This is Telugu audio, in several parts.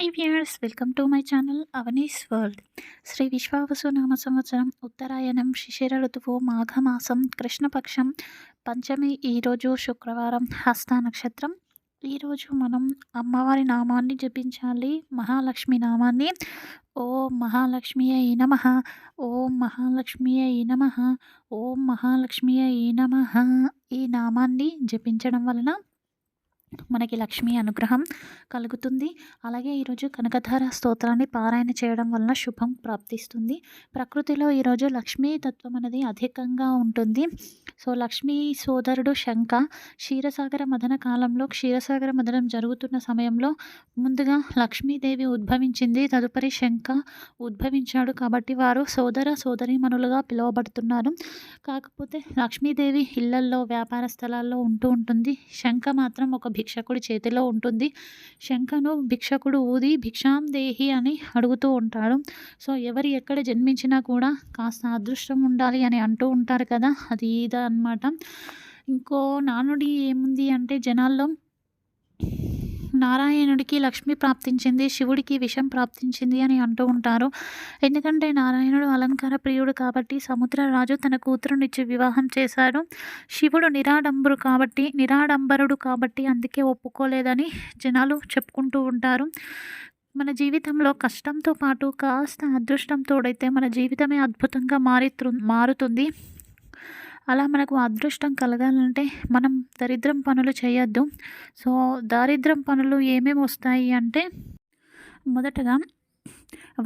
Hi viewers welcome to my channel Avani's world Shri Vishvavasu నామ సంవత్సరం ఉత్తరాయణం శిశిర ఋతువు మాఘమాసం కృష్ణపక్షం పంచమి ఈరోజు శుక్రవారం హస్త నక్షత్రం ఈరోజు మనం అమ్మవారి నామాన్ని జపించాలి మహాలక్ష్మి నామాన్ని ఓం మహాలక్ష్మి అయి నమ ఓం మహాలక్ష్మి అయి నమ ఓం మహాలక్ష్మి అయి నమ ఈ నామాన్ని జపించడం వలన మనకి లక్ష్మీ అనుగ్రహం కలుగుతుంది. అలాగే ఈరోజు కనకధార స్తోత్రాన్ని పారాయణ చేయడం వలన శుభం ప్రాప్తిస్తుంది. ప్రకృతిలో ఈరోజు లక్ష్మీ తత్వం అనేది అధికంగా ఉంటుంది. సో లక్ష్మీ సోదరుడు శంఖ క్షీరసాగర మదన కాలంలో క్షీరసాగర మదనం జరుగుతున్న సమయంలో ముందుగా లక్ష్మీదేవి ఉద్భవించింది. తదుపరి శంఖ ఉద్భవించాడు కాబట్టి వారు సోదర సోదరీమణులుగా పిలువబడుతున్నారు. కాకపోతే లక్ష్మీదేవి ఇళ్ళల్లో వ్యాపార స్థలాల్లో ఉంటూ ఉంటుంది. శంఖ మాత్రం ఒక భిక్షకుడి చేతిలో ఉంటుంది. శంఖను భిక్షకుడు ఊది భిక్షాం దేహి అని అడుగుతూ ఉంటాడు. సో ఎవరు ఎక్కడ జన్మించినా కూడా కాస్త అదృష్టం ఉండాలి అని అంటూ ఉంటారు కదా అది ఇదా అనమాట ఇంకో నానుడి ఏముంది అంటే జనాల్లో నారాయణుడికి లక్ష్మి ప్రాప్తించింది శివుడికి విషం ప్రాప్తించింది అని అంటూ ఉంటారు. ఎందుకంటే నారాయణుడు అలంకార ప్రియుడు కాబట్టి సముద్రరాజు తన కూతురునిచ్చి వివాహం చేశాడు. శివుడు నిరాడంబరు కాబట్టి నిరాడంబరుడు కాబట్టి అందుకే ఒప్పుకోలేదని జనాలు చెప్పుకుంటూ ఉంటారు. మన జీవితంలో కష్టంతో పాటు కాస్త అదృష్టం తోడైతే మన జీవితమే అద్భుతంగా మారి మారుతుంది. అలా మనకు అదృష్టం కలగాలంటే మనం దరిద్రం పనులు చేయొద్దు. సో దారిద్రం పనులు ఏమేమి వస్తాయి అంటే మొదటగా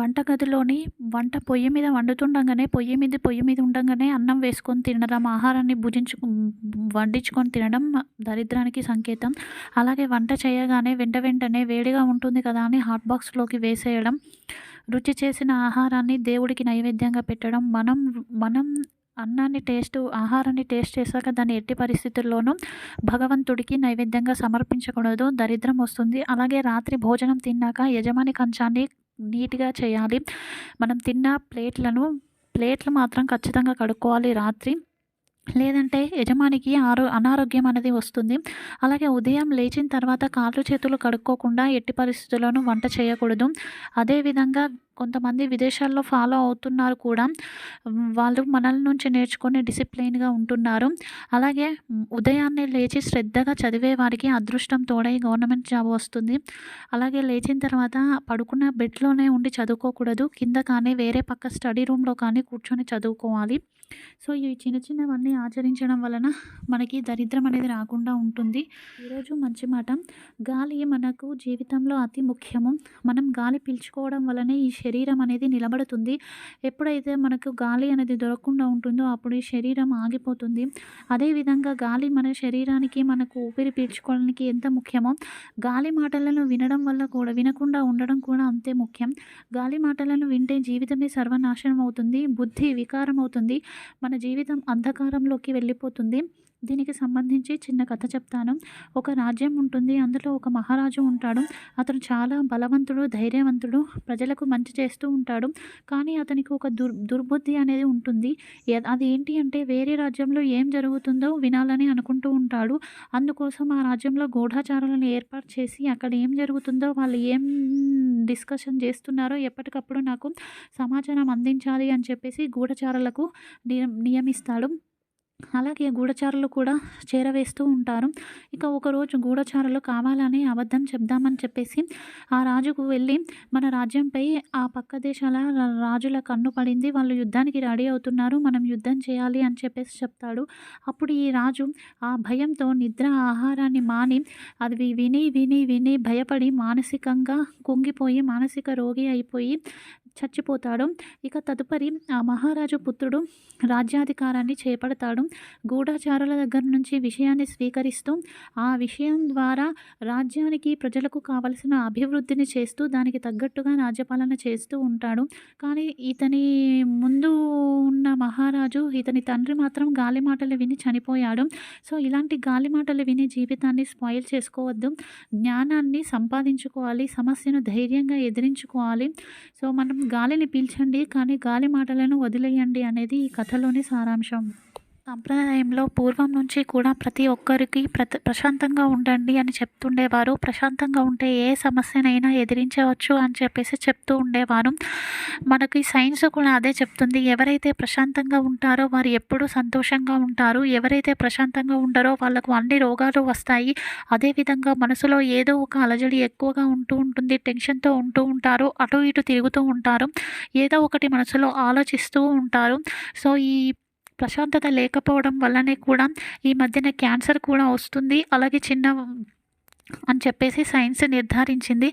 వంటగదిలోని వంట పొయ్యి మీద వండుతుండగానే పొయ్యి మీద పొయ్యి మీద ఉండగానే అన్నం వేసుకొని తినడం ఆహారాన్ని భుజించు వండించుకొని తినడం దరిద్రానికి సంకేతం. అలాగే వంట చేయగానే వెంట వెంటనే వేడిగా ఉంటుంది కదా అని హాట్ బాక్స్లోకి వేసేయడం రుచి చేసిన ఆహారాన్ని దేవుడికి నైవేద్యంగా పెట్టడం మనం మనం అన్నాన్ని టేస్ట్ ఆహారాన్ని టేస్ట్ చేశాక దాన్ని ఎట్టి పరిస్థితుల్లోనూ భగవంతుడికి నైవేద్యంగా సమర్పించకూడదు. దరిద్రం వస్తుంది. అలాగే రాత్రి భోజనం తిన్నాక యజమాని కంచాన్ని నీట్గా చేయాలి. మనం తిన్న ప్లేట్లను ప్లేట్లు మాత్రం ఖచ్చితంగా కడుక్కోవాలి రాత్రి. లేదంటే యజమానికి ఆరో అనారోగ్యం అనేది వస్తుంది. అలాగే ఉదయం లేచిన తర్వాత కాళ్ళు చేతులు కడుక్కోకుండా ఎట్టి పరిస్థితుల్లోనూ వంట చేయకూడదు. అదేవిధంగా కొంతమంది విదేశాల్లో ఫాలో అవుతున్నారు కూడా. వాళ్ళు మనల నుంచి నేర్చుకొని డిసిప్లైన్గా ఉంటున్నారు. అలాగే ఉదయాన్నే లేచి శ్రద్ధగా చదివే వారికి అదృష్టం తోడై గవర్నమెంట్ జాబ్ వస్తుంది. అలాగే లేచిన తర్వాత పడుకున్న బెడ్లోనే ఉండి చదువుకోకూడదు. కింద కానీ వేరే పక్క స్టడీ రూమ్లో కానీ కూర్చొని చదువుకోవాలి. సో ఈ చిన్న చిన్నవన్నీ ఆచరించడం వలన మనకి దరిద్రం అనేది రాకుండా ఉంటుంది. ఈరోజు మంచి మాట. గాలి మనకు జీవితంలో అతి ముఖ్యము. మనం గాలి పీల్చుకోవడం వలనే ఈ శరీరం అనేది నిలబడుతుంది. ఎప్పుడైతే మనకు గాలి అనేది దొరకకుండా ఉంటుందో అప్పుడు ఈ శరీరం ఆగిపోతుంది. అదేవిధంగా గాలి మన శరీరానికి మనకు ఊపిరి పీల్చుకోవడానికి ఎంత ముఖ్యమో గాలి మాటలను వినడం వల్ల కూడా వినకుండా ఉండడం కూడా అంతే ముఖ్యం. గాలి మాటలను వింటే జీవితమే సర్వనాశనం అవుతుంది బుద్ధి వికారం అవుతుంది మన జీవితం అంధకారంలోకి వెళ్ళిపోతుంది. దీనికి సంబంధించి చిన్న కథ చెప్తాను. ఒక రాజ్యం ఉంటుంది అందులో ఒక మహారాజు ఉంటాడు. అతను చాలా బలవంతుడు ధైర్యవంతుడు ప్రజలకు మంచి చేస్తూ ఉంటాడు. కానీ అతనికి ఒక దుర్ దుర్బుద్ధి అనేది ఉంటుంది. అది ఏంటి అంటే వేరే రాజ్యంలో ఏం జరుగుతుందో వినాలని అనుకుంటూ ఉంటాడు. అందుకోసం ఆ రాజ్యంలో గూఢాచారాలను ఏర్పాటు చేసి అక్కడ ఏం జరుగుతుందో వాళ్ళు ఏం డిస్కషన్ చేస్తున్నారో ఎప్పటికప్పుడు నాకు సమాచారం అందించాలి అని చెప్పేసి గూఢచారులకు నియమిస్తాడు. అలాగే గూఢచారులు కూడా చేరవేస్తూ ఉంటారు. ఇక ఒకరోజు గూఢచారులు కావాలని అబద్ధం చెప్దామని చెప్పేసి ఆ రాజుకు వెళ్ళి మన రాజ్యంపై ఆ పక్క దేశాల రాజుల కన్ను పడింది. వాళ్ళు యుద్ధానికి రెడీ అవుతున్నారు. మనం యుద్ధం చేయాలి అని చెప్పేసి చెప్తాడు. అప్పుడు ఈ రాజు ఆ భయంతో నిద్ర ఆహారాన్ని మాని అది విని విని విని భయపడి మానసికంగా కుంగిపోయి మానసిక రోగి అయిపోయి చచ్చిపోతాడు. ఇక తదుపరి ఆ మహారాజు పుత్రుడు రాజ్యాధికారాన్ని చేపడతాడు. గూఢచారుల దగ్గర నుంచి విషయాన్ని స్వీకరిస్తూ ఆ విషయం ద్వారా రాజ్యానికి ప్రజలకు కావలసిన అభివృద్ధిని చేస్తూ దానికి తగ్గట్టుగా రాజ్యపాలన చేస్తూ ఉంటాడు. కానీ ఇతని ముందు ఉన్న మహారాజు ఇతని తండ్రి మాత్రం గాలి మాటలు విని చనిపోయాడు. సో ఇలాంటి గాలి మాటలు విని జీవితాన్ని స్పాయిల్ చేసుకోవద్దు. జ్ఞానాన్ని సంపాదించుకోవాలి. సమస్యను ధైర్యంగా ఎదిరించుకోవాలి. సో మనం గాలిని పీల్చండి కానీ గాలి మాటలను వదిలేయండి అనేది ఈ కథలోని సారాంశం. సంప్రదాయంలో పూర్వం నుంచి కూడా ప్రతి ఒక్కరికి ప్రత ప్రశాంతంగా ఉండండి అని చెప్తుండేవారు. ప్రశాంతంగా ఉంటే ఏ సమస్యనైనా ఎదిరించవచ్చు అని చెప్పేసి చెప్తూ ఉండేవారు. మనకి సైన్స్ కూడా అదే చెప్తుంది. ఎవరైతే ప్రశాంతంగా ఉంటారో వారు ఎప్పుడూ సంతోషంగా ఉంటారు. ఎవరైతే ప్రశాంతంగా ఉండరో వాళ్ళకు అన్ని రోగాలు వస్తాయి. అదేవిధంగా మనసులో ఏదో ఒక అలజడి ఎక్కువగా ఉంటూ ఉంటుంది టెన్షన్తో ఉంటూ ఉంటారు అటు ఇటు తిరుగుతూ ఉంటారు. ఏదో ఒకటి మనసులో ఆలోచిస్తూ ఉంటారు. సో ఈ ప్రశాంతత లేకపోవడం వల్లనే కూడా ఈ మధ్యన క్యాన్సర్ కూడా వస్తుంది. అలాగే చిన్న అని చెప్పేసి సైన్స్ నిర్ధారించింది.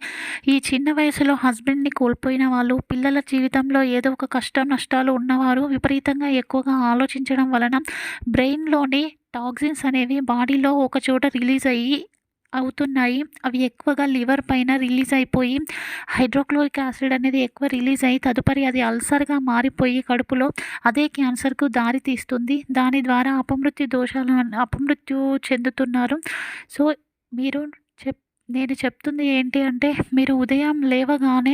ఈ చిన్న వయసులో హస్బెండ్ని కోల్పోయిన వాళ్ళు పిల్లల జీవితంలో ఏదో ఒక కష్టం నష్టాలు ఉన్నవారు విపరీతంగా ఎక్కువగా ఆలోచించడం వలన బ్రెయిన్లోని టాక్సిన్స్ అనేవి బాడీలో ఒక చోట రిలీజ్ అయ్యి అవుతున్నాయి. అవి ఎక్కువగా లివర్ పైన రిలీజ్ అయిపోయి హైడ్రోక్లోరిక్ యాసిడ్ అనేది ఎక్కువ రిలీజ్ అయ్యి తదుపరి అది అల్సర్గా మారిపోయి కడుపులో అదే క్యాన్సర్కు దారి తీస్తుంది. దాని ద్వారా అపమృత్యు దోషాలు అపమృత్యు చెందుతున్నారు. సో మీరు చెప్ నేను చెప్తుంది ఏంటి అంటే మీరు ఉదయం లేవగానే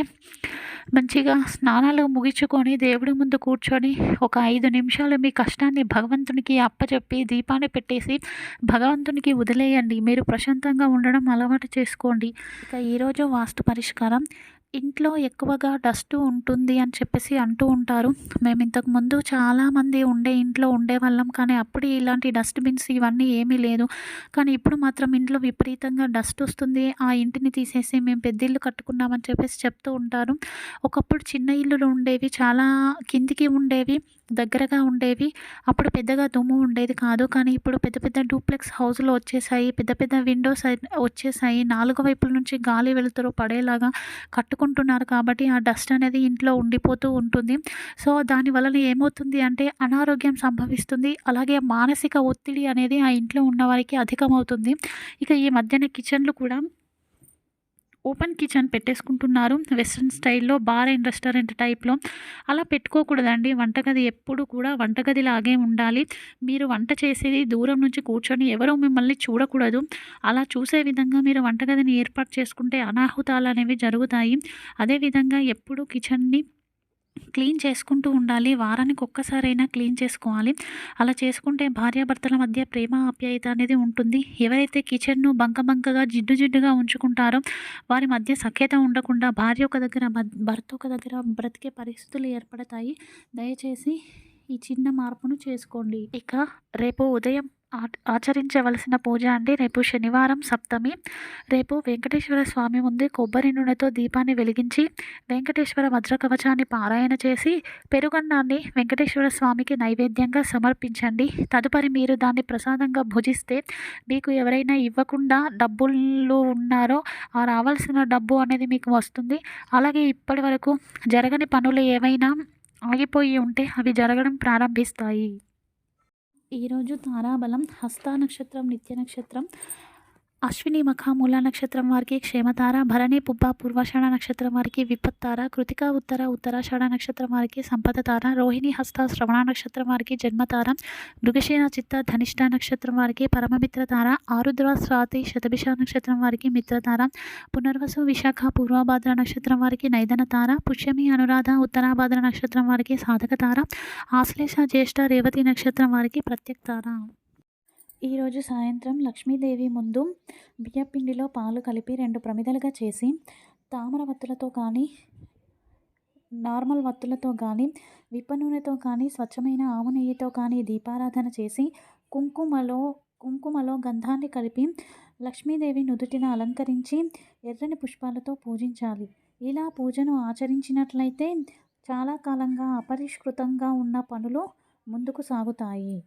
మంచిగా స్నానాలు ముగించుకొని దేవుడి ముందు కూర్చొని ఒక ఐదు నిమిషాలు మీ కష్టాన్ని భగవంతునికి అప్పచెప్పి దీపాన్ని పెట్టేసి భగవంతునికి వదిలేయండి. మీరు ప్రశాంతంగా ఉండడం అలవాటు చేసుకోండి. ఇక ఈరోజు వాస్తు పరిష్కారం. ఇంట్లో ఎక్కువగా డస్ట్ ఉంటుంది అని చెప్పేసి అంటూ ఉంటారు. మేము ఇంతకు ముందు చాలామంది ఉండే ఇంట్లో ఉండేవాళ్ళం కానీ అప్పుడు ఇలాంటి డస్ట్బిన్స్ ఇవన్నీ ఏమీ లేదు. కానీ ఇప్పుడు మాత్రం ఇంట్లో విపరీతంగా డస్ట్ వస్తుంది. ఆ ఇంటిని తీసేసి మేము పెద్ద ఇల్లు కట్టుకున్నామని చెప్పేసి చెప్తూ ఉంటారు. ఒకప్పుడు చిన్న ఇల్లులు ఉండేవి చాలా కిందికి ఉండేవి దగ్గరగా ఉండేవి. అప్పుడు పెద్దగా దుమ్ము ఉండేది కాదు. కానీ ఇప్పుడు పెద్ద పెద్ద డూప్లెక్స్ హౌస్లు వచ్చేసాయి. పెద్ద పెద్ద విండోస్ వచ్చేసాయి. నాలుగు వైపుల నుంచి గాలి వెలుతురు పడేలాగా కట్టు పెట్టుకుంటున్నారు కాబట్టి ఆ డస్ట్ అనేది ఇంట్లో ఉండిపోతూ ఉంటుంది. సో దాని వలన ఏమవుతుంది అంటే అనారోగ్యం సంభవిస్తుంది. అలాగే మానసిక ఒత్తిడి అనేది ఆ ఇంట్లో ఉన్న వారికి అధికమవుతుంది. ఇక ఈ మధ్యన కిచెన్లు కూడా ఓపెన్ కిచెన్ పెట్టేసుకుంటున్నారు. వెస్ట్రన్ స్టైల్లో బార్ అండ్ రెస్టారెంట్ టైప్లో. అలా పెట్టుకోకూడదండి. వంటగది ఎప్పుడు కూడా వంటగది లాగే ఉండాలి. మీరు వంట చేసేది దూరం నుంచి కూర్చొని ఎవరో మిమ్మల్ని చూడకూడదు. అలా చూసే విధంగా మీరు వంటగదిని ఏర్పాటు చేసుకుంటే అనాహుతాలు అనేవి జరుగుతాయి అదేవిధంగా ఎప్పుడు కిచెన్ని క్లీన్ చేసుకుంటూ ఉండాలి. వారానికి ఒక్కసారైనా క్లీన్ చేసుకోవాలి. అలా చేసుకుంటే భార్యాభర్తల మధ్య ప్రేమ ఆప్యాయత అనేది ఉంటుంది. ఎవరైతే కిచెన్ను బంక బంకగా జిడ్డు జిడ్డుగా ఉంచుకుంటారో వారి మధ్య సఖ్యత ఉండకుండా భార్య ఒక దగ్గర భర్త ఒక దగ్గర బ్రతికే పరిస్థితులు ఏర్పడతాయి. దయచేసి ఈ చిన్న మార్పును చేసుకోండి. ఇక రేపు ఉదయం ఆచరించవలసిన పూజ అండి. రేపు శనివారం సప్తమి. రేపు వెంకటేశ్వర స్వామి ముందు కొబ్బరి నూనెతో దీపాన్ని వెలిగించి వెంకటేశ్వర వజ్రకవచాన్ని పారాయణ చేసి పెరుగన్నాన్ని వెంకటేశ్వర స్వామికి నైవేద్యంగా సమర్పించండి. తదుపరి మీరు దాన్ని ప్రసాదంగా భుజిస్తే మీకు ఎవరైనా ఇవ్వకుండా డబ్బులు ఉన్నారో ఆ రావాల్సిన డబ్బు అనేది మీకు వస్తుంది. అలాగే ఇప్పటి వరకు జరగని పనులు ఏవైనా ఆగిపోయి ఉంటే అవి జరగడం ప్రారంభిస్తాయి. ఈరోజు తారాబలం హస్త నక్షత్రం నిత్య నక్షత్రం అశ్విని మఖామూల నక్షత్రం వారికి క్షేమతార భరణి పుబ్బ పూర్వాషాఢ నక్షత్రం వారికి విపత్తార కృతిక ఉత్తర ఉత్తరాషాఢ నక్షత్రం వారికి సంపదతార రోహిణి హస్త శ్రవణ నక్షత్రం వారికి జన్మతార మృగశీన చిత్త ధనిష్ట నక్షత్రం వారికి పరమమిత్రతార ఆరుద్ర స్వాతి శతభిష నక్షత్రం వారికి మిత్రతార పునర్వసు విశాఖ పూర్వభాద్ర నక్షత్రం వారికి నైదనతార పుష్యమి అనురాధ ఉత్తరాభాద్ర నక్షత్రం వారికి సాధకతార ఆశ్లేష జ్యేష్ఠ రేవతి నక్షత్రం వారికి ప్రత్యక్తార. ఈరోజు సాయంత్రం లక్ష్మీదేవి ముందు బియ్యపిండిలో పాలు కలిపి రెండు ప్రమిదలుగా చేసి తామర వత్తులతో కానీ నార్మల్ వత్తులతో కానీ విప్ప నూనెతో కానీ స్వచ్ఛమైన ఆవు నెయ్యితో కానీ దీపారాధన చేసి కుంకుమలో కుంకుమలో గంధాన్ని కలిపి లక్ష్మీదేవి నుదుటిన అలంకరించి ఎర్రని పుష్పాలతో పూజించాలి. ఇలా పూజను ఆచరించినట్లయితే చాలా కాలంగా అపరిష్కృతంగా ఉన్న పనులు ముందుకు సాగుతాయి.